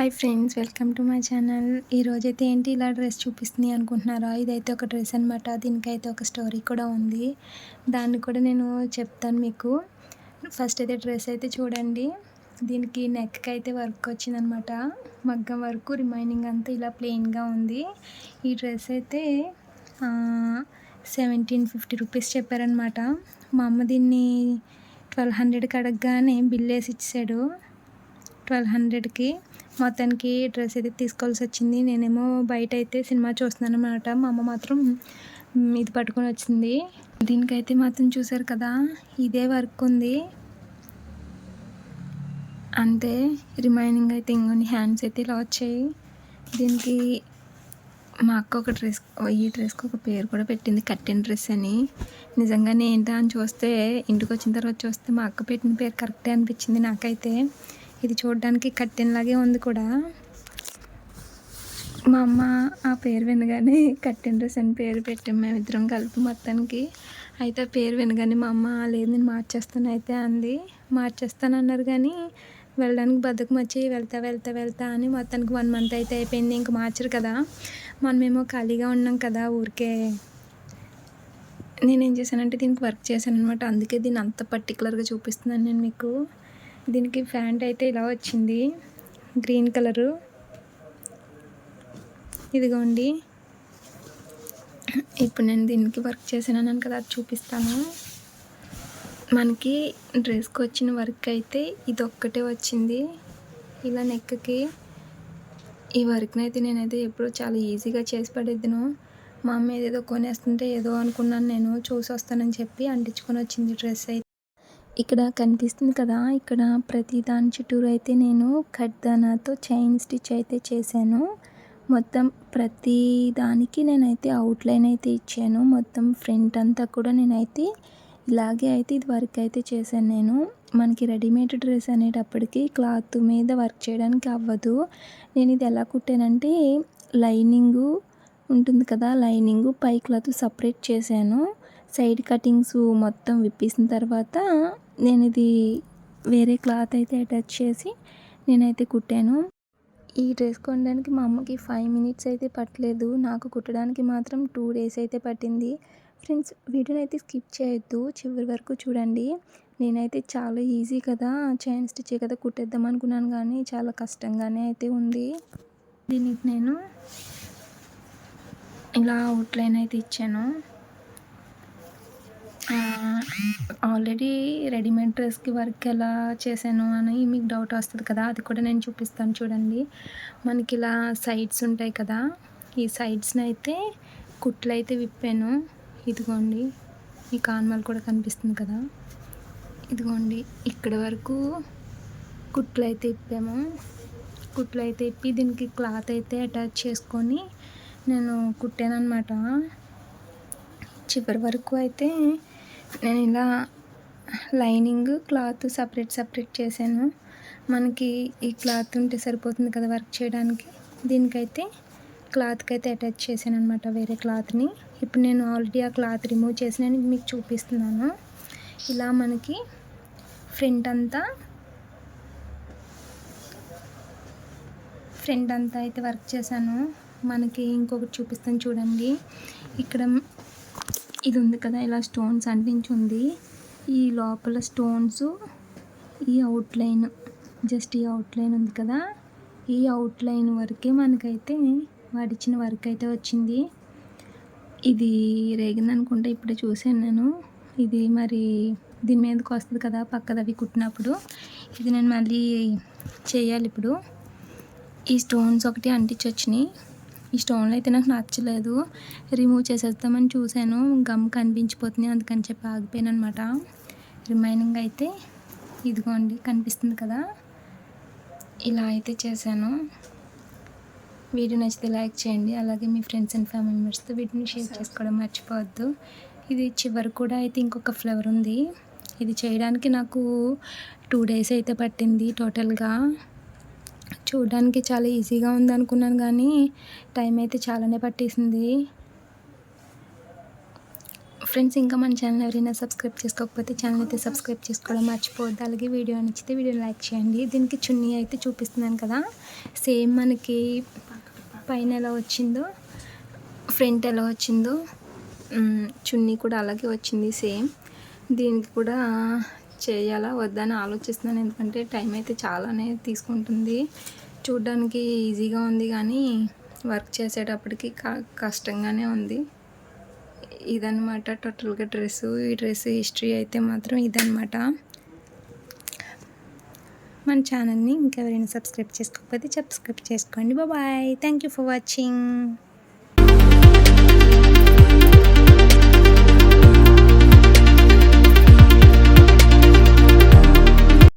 Hi friends welcome to my channel ఈరోజైతే ఏంటి ఇలా డ్రెస్ చూపిస్తుంది అనుకుంటున్నారా? ఇదైతే ఒక డ్రెస్ అనమాట దీనికైతే ఒక స్టోరీ కూడా ఉంది. దాన్ని కూడా నేను చెప్తాను మీకు. ఫస్ట్ అయితే డ్రెస్ అయితే చూడండి. దీనికి నెక్కి అయితే వర్క్ వచ్చిందనమాట మగ్గం వరకు రిమైనింగ్ అంతా ఇలా ప్లెయిన్గా ఉంది. ఈ డ్రెస్ అయితే సెవెంటీన్ ఫిఫ్టీ రూపీస్ చెప్పారనమాట మా అమ్మ దీన్ని ట్వెల్వ్ హండ్రెడ్కి అడగగానే బిల్ వేసి ఇచ్చాడు ట్వెల్వ్ హండ్రెడ్కి మొత్తానికి డ్రెస్ అయితే తీసుకోవాల్సి వచ్చింది. నేనేమో బయట అయితే సినిమా చూస్తున్నాను అనమాట మా అమ్మ మాత్రం ఇది పట్టుకొని వచ్చింది. దీనికైతే మాత్రం చూసారు కదా ఇదే వర్క్ ఉంది. అంతే రిమైనింగ్ అయితే ఇంకొన్ని హ్యాండ్స్ అయితే ఇలా వచ్చాయి. దీనికి మా అక్క ఒక డ్రెస్ ఈ డ్రెస్కి ఒక పేరు కూడా పెట్టింది కట్టిన డ్రెస్ అని. నిజంగానే ఏంటా అని చూస్తే ఇంటికి వచ్చిన తర్వాత చూస్తే మా అక్క పెట్టిన పేరు కరెక్టే అనిపించింది నాకైతే. ఇది చూడడానికి కట్టెన్లాగే ఉంది కూడా. మా అమ్మ ఆ పేరు వినగానే కట్టెన్ డ్రెస్ అని పేరు పెట్టాం మేమిద్దరం కలిపి మొత్తానికి. అయితే ఆ పేరు వినగానే మా అమ్మ లేదు నేను మార్చేస్తాను అయితే అంది. మార్చేస్తాను అన్నారు కానీ వెళ్ళడానికి బద్దకం వచ్చి వెళ్తా వెళ్తా వెళ్తా అని మొత్తానికి వన్ మంత్ అయితే అయిపోయింది. ఇంక మార్చరు కదా. మనమేమో ఖాళీగా ఉన్నాం కదా ఊరికే. నేనేం చేశానంటే దీనికి వర్క్ చేశాను అనమాట అందుకే దీన్ని అంత పర్టికులర్గా చూపిస్తున్నాను నేను మీకు. దీనికి ప్యాంట్ అయితే ఇలా వచ్చింది. Green colour. ఇదిగోండి. ఇప్పుడు నేను దీనికి వర్క్ చేసినాను కదా అది చూపిస్తాను. మనకి డ్రెస్కి వచ్చిన వర్క్ అయితే ఇది ఒక్కటే వచ్చింది. ఇలా నెక్కి. ఈ వర్క్ని అయితే నేనైతే ఎప్పుడూ చాలా ఈజీగా చేసి పడేద్దును. మా అమ్మ ఏదేదో కొనేస్తుంటే ఏదో అనుకున్నాను నేను. చూసి వస్తానని చెప్పి అంటించుకొని వచ్చింది డ్రెస్ అయితే. ఇక్కడ కనిపిస్తుంది కదా ఇక్కడ ప్రతి దాని చుట్టూరు అయితే నేను ఖడ్దానాతో చైన్ స్టిచ్ అయితే చేశాను. మొత్తం ప్రతి దానికి నేనైతే అవుట్లైన్ అయితే ఇచ్చాను. మొత్తం ఫ్రంట్ అంతా కూడా నేనైతే ఇలాగే అయితే ఇది వర్క్ అయితే చేశాను నేను. మనకి రెడీమేడ్ డ్రెస్ అనేటప్పటికి క్లాత్ మీద వర్క్ చేయడానికి అవ్వదు. నేను ఇది ఎలా కుట్టానంటే లైనింగు ఉంటుంది కదా లైనింగు పై క్లాత్ సపరేట్ చేశాను. సైడ్ కటింగ్స్ మొత్తం విప్పేసిన తర్వాత నేను ఇది వేరే క్లాత్ అయితే అటాచ్ చేసి నేనైతే కుట్టాను. ఈ డ్రెస్ కొనడానికి మా అమ్మకి ఫైవ్ మినిట్స్ అయితే పట్టలేదు. నాకు కుట్టడానికి మాత్రం టూ డేస్ అయితే పట్టింది. ఫ్రెండ్స్ వీడియోని అయితే స్కిప్ చేయొద్దు. చివరి వరకు చూడండి. నేనైతే చాలా ఈజీ కదా చైన్ స్టిచ్ కదా కుట్టేద్దాం అనుకున్నాను కానీ చాలా కష్టంగానే అయితే ఉంది. దీనికి నేను ఇలా అవుట్లైన్ అయితే ఇచ్చాను. ఆల్రెడీ రెడీమేడ్ డ్రెస్కి వర్క్ ఎలా చేశాను అని మీకు డౌట్ వస్తుంది కదా అది కూడా నేను చూపిస్తాను చూడండి. మనకి ఇలా సైడ్స్ ఉంటాయి కదా ఈ సైడ్స్ని అయితే కుట్లు అయితే విప్పాను. ఇదిగోండి ఈ కాన్మల్ కూడా కనిపిస్తుంది కదా. ఇదిగోండి ఇక్కడ వరకు కుట్లు అయితే ఇప్పాము కుట్లు అయితే ఇప్పి దీనికి క్లాత్ అయితే అటాచ్ చేసుకొని నేను కుట్టాను అనమాట చివరి వరకు అయితే నేను ఇలా లైనింగ్ క్లాత్ సపరేట్ సపరేట్ చేశాను. మనకి ఈ క్లాత్ ఉంటే సరిపోతుంది కదా వర్క్ చేయడానికి. దీనికైతే క్లాత్కి అయితే అటాచ్ చేశాను అనమాట వేరే క్లాత్ని. ఇప్పుడు నేను ఆల్రెడీ ఆ క్లాత్ రిమూవ్ చేసి నేను మీకు చూపిస్తున్నాను. ఇలా మనకి ఫ్రంట్ అంతా ఫ్రంట్ అంతా అయితే వర్క్ చేశాను. మనకి ఇంకొకటి చూపిస్తాను చూడండి. ఇక్కడ ఇది ఉంది కదా ఇలా స్టోన్స్ అంటించుంది ఈ లోపల స్టోన్స్ ఈ అవుట్లైన్ జస్ట్ ఈ అవుట్లైన్ ఉంది కదా. ఈ అవుట్లైన్ వరకే మనకైతే వాడిచ్చిన వర్క్ అయితే వచ్చింది. ఇది రేగింది అనుకుంటే ఇప్పుడే చూశాను నేను. ఇది మరి దీని మీదకి వస్తుంది కదా పక్కదవి కుట్టినప్పుడు. ఇది నేను మళ్ళీ చేయాలి ఇప్పుడు. ఈ స్టోన్స్ ఒకటి అంటించి వచ్చినాయి ఈ స్టోన్లు అయితే నాకు నచ్చలేదు. రిమూవ్ చేసేద్దామని చూశాను. గమ్ కనిపించిపోతుంది. అందుకని చెప్పి ఆగిపోయాను అనమాట రిమైనింగ్ అయితే ఇదిగోండి కనిపిస్తుంది కదా. ఇలా అయితే చేశాను. వీడియో నచ్చితే లైక్ చేయండి. అలాగే మీ ఫ్రెండ్స్ అండ్ ఫ్యామిలీ మెంబర్స్తో వీటిని షేర్ చేసుకోవడం మర్చిపోవద్దు. ఇది చివరి కూడా అయితే ఇంకొక ఫ్లేవర్ ఉంది. ఇది చేయడానికి నాకు టూ డేస్ అయితే పట్టింది టోటల్గా. చూడడానికి చాలా ఈజీగా ఉంది అనుకున్నాను కానీ టైం అయితే చాలానే పట్టేసింది. ఫ్రెండ్స్ ఇంకా మన ఛానల్ ఎవరైనా సబ్స్క్రైబ్ చేసుకోకపోతే ఛానల్ అయితే సబ్స్క్రైబ్ చేసుకోవడం మర్చిపోవద్దు. అలాగే వీడియో నచ్చితే వీడియో లైక్ చేయండి. దీనికి చున్నీ అయితే చూపిస్తున్నాను కదా. సేమ్ మనకి పైన ఎలా వచ్చిందో ఫ్రంట్ ఎలా వచ్చిందో చున్నీ కూడా అలాగే వచ్చింది సేమ్. దీనికి కూడా చేయాలా వద్దని ఆలోచిస్తున్నాను. ఎందుకంటే టైం అయితే చాలానే తీసుకుంటుంది. చూడ్డానికి ఈజీగా ఉంది కానీ వర్క్ చేసేటప్పటికి కష్టంగానే ఉంది. ఇదనమాట టోటల్గా డ్రెస్సు. ఈ డ్రెస్ హిస్టరీ అయితే మాత్రం ఇదనమాట మన ఛానల్ని ఇంకెవరైనా సబ్స్క్రైబ్ చేసుకోకపోతే సబ్స్క్రైబ్ చేసుకోండి. Bye. Thank you for watching.